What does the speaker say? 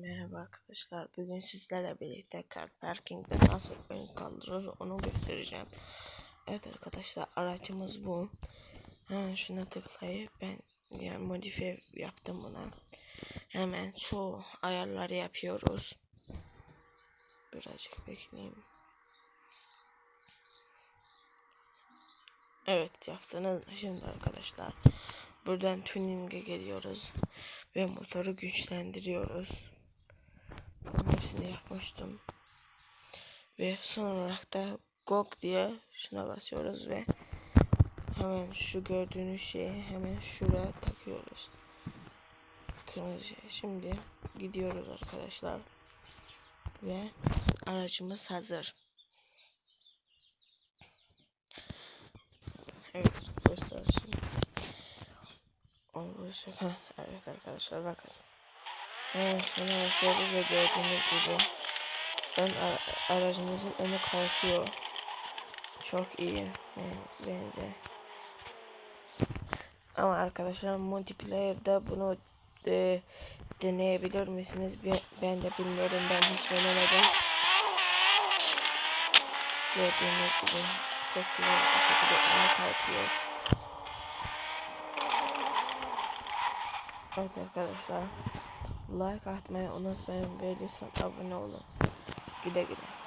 Merhaba arkadaşlar. Bugün sizlerle birlikte car parkingde nasıl ön kaldırır onu göstereceğim. Evet arkadaşlar aracımız bu. Hemen şuna tıklayıp ben yani modifiye yaptım buna. Hemen şu ayarları yapıyoruz. Birazcık bekleyeyim. Evet yaptınız mı şimdi arkadaşlar. Buradan tuning'e geliyoruz ve motoru güçlendiriyoruz. Hepsini yapmıştım. Ve son olarak da GOG diye şuna basıyoruz ve hemen şu gördüğünüz şeyi hemen şuraya takıyoruz. Kırmızı şey. Şimdi gidiyoruz arkadaşlar. Ve aracımız hazır. Evet arkadaşlar şimdi. Olacak. Evet arkadaşlar bakın. Sonra basıyoruz ve gördüğünüz gibi ön ara- aracımızın önü kalkıyor. Çok iyi ben- bence. Ama arkadaşlar multiplayer'da bunu e, deneyebilir misiniz? Ben, de bilmiyorum. Ben hiç denemedim. Gördüğünüz gibi çok güzel bir şekilde önü kalkıyor. Evet arkadaşlar. Like atmayı unutmayın lütfen abone olun. Güle güle.